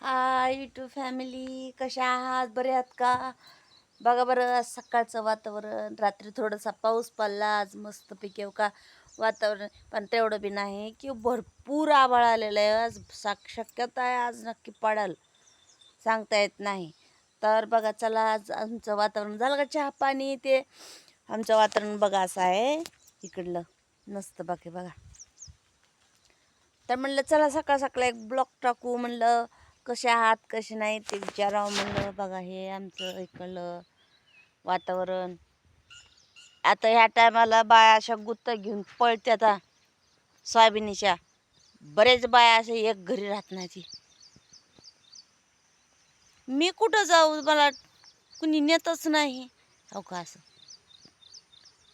हाय YouTube family कशा आहात? बरे आहात का? बघा बरं आज सकाळचं वातावरण. रात्री थोडासा पाऊस पडला. आज मस्त पिके हो का? वातावरण. पण तेवढं बी नाही की भरपूर आभाळ आलेलं आहे. आज साक शक्यता आहे. आज नक्की पडाल. सांगता येत नाही. तर बघा चला आज आमचं वातावरण. झालं का चहा पाणी ते? आमचं वातावरण बघा असं आहे. इकडलं. मस्त बाकी बघा. तर म्हणलं चला सकाळ सकाळ एक ब्लॉक टाकू. म्हणलं कसे आहात कसे नाही ते विचारावं म्हणलं. बघा हे आमचं इकडलं वातावरण. आता ह्या टायमाला बाया अशा गुत्त घेऊन पळते आता सोयाबीनीच्या. बरेच बाया असे एक घरी राहत नाही ती मी कुठं जाऊ? मला कुणी नेतच नाही. हो का असं?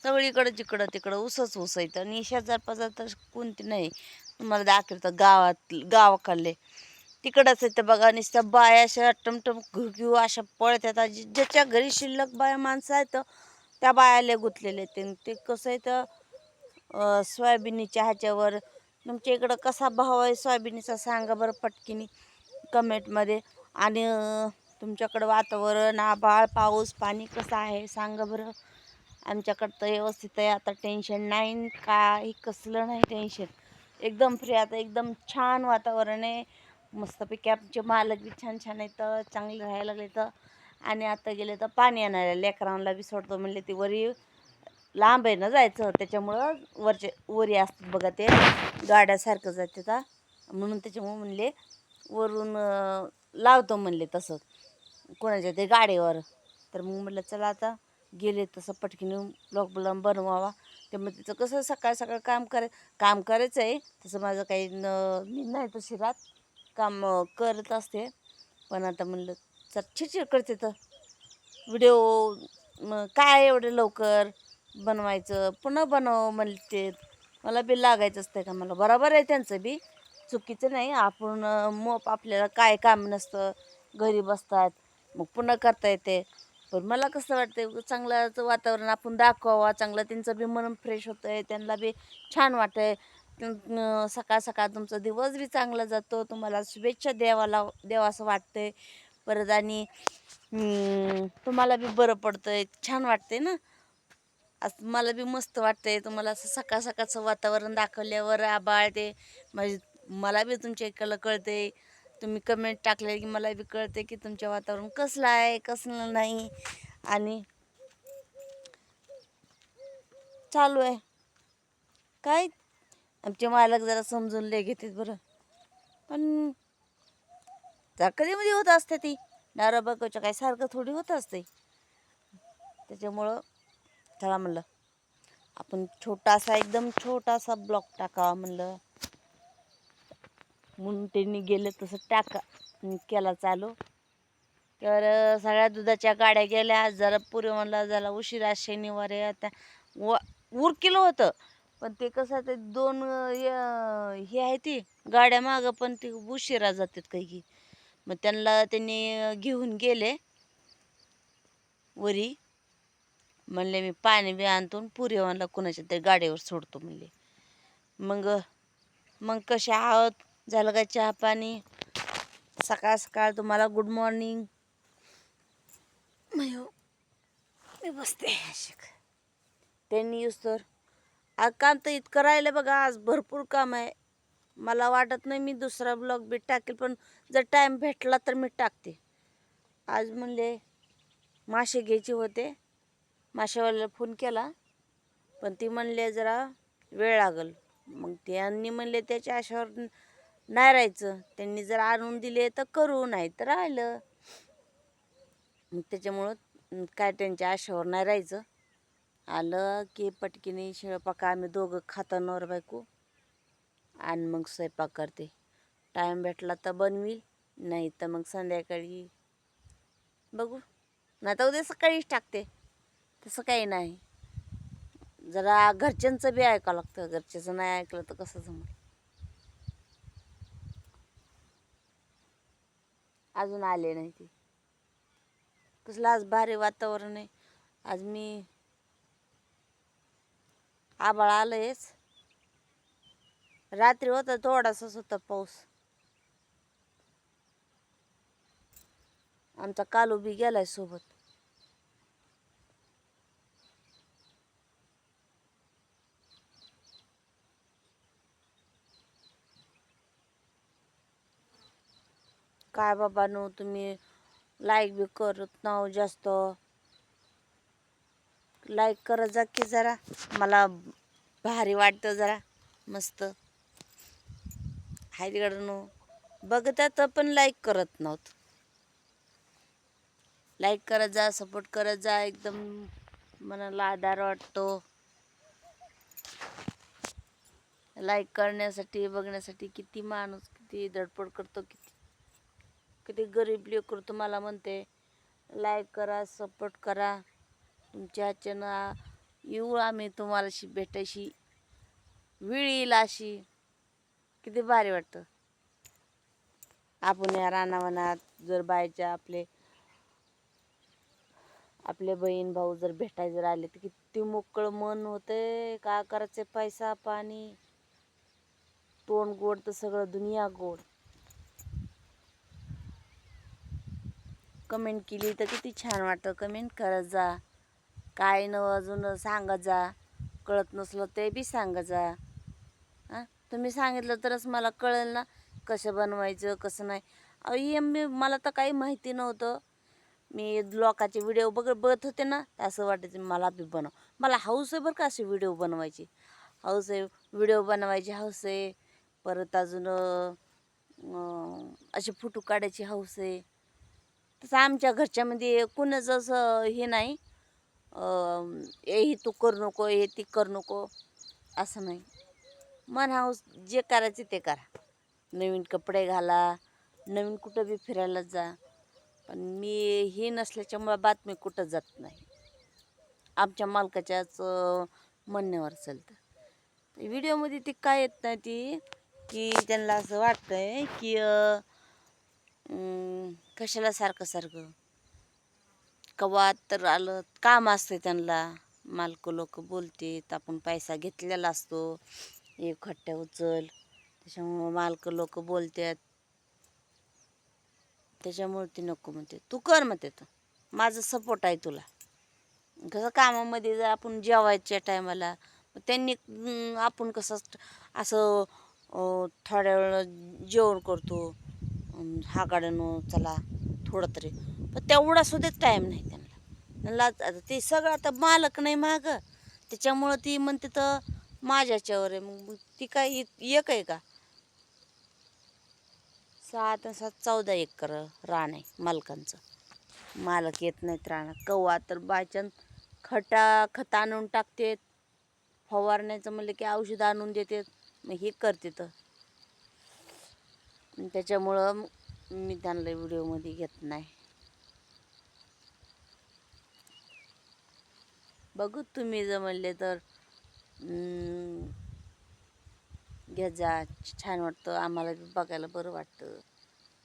सगळीकडं जिकडं तिकडं उसच उसयतं येतं आणि शेजार पाजार तर कोणती नाही. तुम्हाला दाखवतं गावात गावाकडले. तिकडंच येतं बघा नुसतं बाया अशा टमटम घेऊ घेऊ अशा पळत येतात ज्याच्या घरी शिल्लक बाया माणसं आहेत त्या बायाले गुंतलेले ते ते कसं येतं सोयाबीनच्या ह्याच्यावर तुमच्या इकडं कसा भाव आहे सोयाबीनचा सांगा बरं पटकिनी कमेंटमध्ये. आणि तुमच्याकडं वातावरण आभाळ पाऊस पाणी कसं आहे सांगा बरं. आमच्याकडं तर व्यवस्थित आहे आता टेन्शन नाही काही कसलं नाही टेन्शन एकदम फ्री आता एकदम छान वातावरण आहे. मस्तपैकी आमचे मालक बी छान छान आहेत चांगले राहायला लागले तर. आणि आता गेले तर पाणी आणायला लेकरांना बी सोडतो म्हणले ती वरी. लांब आहे ना जायचं त्याच्यामुळं वरचे वरी असतात बघा ते. गाड्यासारखं जाते आता. म्हणून त्याच्यामुळं म्हणले वरून लावतो म्हणले तसं. कोणाच्या ते गाडीवर. तर मग म्हटलं चला आता गेले तसं पटकीन ब्लॉग ब्लॉग बनवावा. ते मग तिचं कसं सकाळ सकाळ काम कराय काम करायचं आहे तसं माझं काही न मी नाही तशी राहत. काम करत असते. पण आता म्हणलं चल चिडचिड करते तर. व्हिडिओ मग काय एवढं लवकर बनवायचं? पुन्हा बनव म्हणते. मला बी लागायचं असतं का मला बरोबर आहे त्यांचं बी. चुकीचं नाही. आपण मोप आपल्याला काय काम नसतं. घरी बसतात. मग पुन्हा करता येते. पण मला कसं वाटतं चांगलं वातावरण आपण दाखवावा. चांगलं त्यांचं बी मन फ्रेश होतं आहे त्यांना बी छान वाटतं आहे सकाळ सकाळ तुमचा दिवस बी चांगला जातो. तुम्हाला शुभेच्छा द्यावाला द्यावं असं वाटतंय. परत आणि तुम्हाला बी बरं पडतंय. छान वाटतंय ना? असं मला बी मस्त वाटतंय. तुम्हाला असं सकाळ सकाळचं वातावरण दाखवल्यावर आबाळ ते म्हणजे मला बी तुमच्या इकडलं कळते तुम्ही कमेंट टाकले की मला बी कळते की तुमच्या वातावरण कसलं आहे कसलं नाही. आणि चालू आहे. काय? आमचे मालक जरा समजून लय घेतात बरं. पण जर होत असते ती नारा बघायच्या काय सारखं थोडी होत असते. त्याच्यामुळं चला म्हणलं आपण छोटासा एकदम छोटासा ब्लॉक टाकावा म्हणलं. म्हणून त्यांनी गेलं तसं टाका केला चालू. तर सगळ्या दुधाच्या गाड्या गेल्या. जरा पुरे म्हणला जरा उशिरा शनिवार आहे. आता व उरकिलं होतं. पण ते कसं ते दोन हे आहे ती गाड्या मागं पण ते उशिरा जातात काही की मग त्यांना त्यांनी घेऊन गेले वरी. म्हणले मी पाणी बी आणतो आणि पुरी म्हणला कुणाच्या तरी गाडीवर सोडतो म्हणले. मग मग कसे आहोत? झालं का चहा पाणी? सकाळ सकाळ तुम्हाला गुड मॉर्निंग मी बसते. अशी. त्यांनी यूज तर. आज काम तर इतकं राहिलं बघा आज भरपूर काम आहे. मला वाटत नाही मी दुसरा ब्लॉग बी टाकेल पण जर टाईम भेटला तर मी टाकते. आज म्हणले मासे घ्यायचे होते. माशावाल्याला फोन केला पण ती म्हणले जरा वेळ लागल. मग त्यांनी म्हणले त्याच्या आशावर नाही राहायचं. त्यांनी जर आणून दिले तर करू नाही तर राहिलं. मग त्याच्यामुळं काय त्यांच्या आशावर नाही राहायचं. आलं की पटकीने शिळपाका आम्ही दोघं खातो नवर बायको. आणि मग स्वयंपाक करते. टाईम भेटला तर बनवील नाही तर मग संध्याकाळी बघू. नाही तर उद्या सकाळीच टाकते. तसं काही नाही. जरा घरच्यांचं बी ऐकावं लागतं. घरच्याचं नाही ऐकलं तर कसं जमलं? अजून आले नाही ते. कसलं आज भारी वातावरण आहे. आज मी आबाळ आलंयच. रात्री होता थोडासाच होता पाऊस. आमचा कालू बी गेलाय सोबत. काय बाबा नो तुम्ही लाईक बी करत नाव जास्त. लाईक करत जा की जरा. मला भारी वाटतं जरा. मस्त. हाय तिकडं बघतात पण लाईक करत नव्हत लाईक करत जा सपोर्ट करत जा एकदम मनाला आधार वाटतो. लाईक करण्यासाठी बघण्यासाठी किती माणूस किती धडपड करतो किती किती गरीब लोक करतो मला म्हणते. लाईक करा सपोर्ट करा. तुमच्या ह्याच्यानं येऊ आम्ही तुम्हाला अशी भेटायशी. वेळ येईल अशी. किती भारी वाटतं. आपण या रानावनात जर बायच्या आपले आपले बहीण भाऊ जर भेटायचं जर आले तर किती मोकळं मन होतंय. का करायचे पैसा पाणी? तोंड गोड तर सगळं दुनिया गोड. कमेंट केली तर किती छान वाटतं. कमेंट करत जा. काय न अजून सांगत जा. कळत नसलं ते बी सांगत जा. हां? तुम्ही सांगितलं तरच मला कळेल ना कसं बनवायचं कसं नाही. अहो हे मी मला तर काही माहिती नव्हतं. मी लोकांचे व्हिडिओ बघ बघत होते ना असं वाटायचं मला बी बनव. मला हाऊस आहे बरं का असे व्हिडिओ बनवायची. हाऊस आहे व्हिडिओ बनवायची हाऊस आहे. परत अजून असे फोटो काढायची हाऊस आहे. तसं आमच्या घरच्यामध्ये कुणाचं असं हे नाही. ए हे तू करू नको हे ती करू नको. असं नाही. मन हाऊस जे करायचे ते करा. नवीन कपडे घाला नवीन कुठं बी फिरायला जा. पण मी हे नसल्याच्यामुळे बातमी कुठं जात नाही. आमच्या मालकाच्याच म्हणण्यावर चालतं. व्हिडिओमध्ये ती काय येत नाही ती की त्यांना असं वाटतंय की कशाला सारखं सारखं कवा तर आलं काम असते त्यांना. मालक लोक बोलतात आपण पैसा घेतलेला असतो एक खट्ट्या उचल. त्याच्यामुळं मालक लोक बोलतात त्याच्यामुळे ती नको म्हणते. तू कर म्हणते तर माझा सपोर्ट आहे तुला. कसं कामामध्ये जर आपण जेवायच्या टायमाला त्यांनी आपण कसं असं थोड्या वेळ जेवण करतो. हा गाड्यानं चला थोडं तरी. पण तेवढा सुद्धा टाईम नाही त्यांना. त्यांना आता ते सगळं आता मालक नाही माग. त्याच्यामुळं ती म्हणते तर माझ्याच्यावर आहे. मग ती काय एक आहे का? सात सात चौदा एकर रान आहे मालकांचं. मालक येत नाहीत रानात. कव्वा तर बायचान्स खटा खत आणून टाकतेत फवारण्याचं म्हणलं की औषध आणून देतात मग हे करते तर. त्याच्यामुळं मी त्यांना व्हिडिओमध्ये घेत नाही. बघू तुम्ही जमले तर घ्या जा छान वाटतं आम्हाला बी बघायला बरं वाटतं.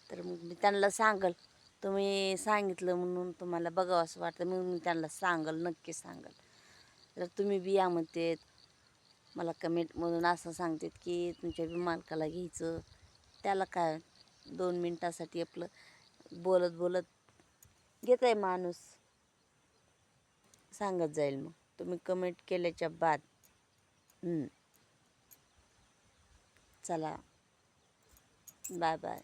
तर मग मी त्यांना सांगल. तुम्ही सांगितलं म्हणून तुम्हाला बघावं असं वाटतं मग मी त्यांना सांगल नक्की सांगल. तर तुम्ही बी या म्हणते मला कमेंटमधून असं सांगतात की तुमच्या बी मालकाला घ्यायचं. त्याला काय दोन मिनटासाठी आपलं बोलत बोलत घेत आहे माणूस. सांगत जाईल मग. तुम्ही कमेंट केल्याच्या बाद. चला. Bye bye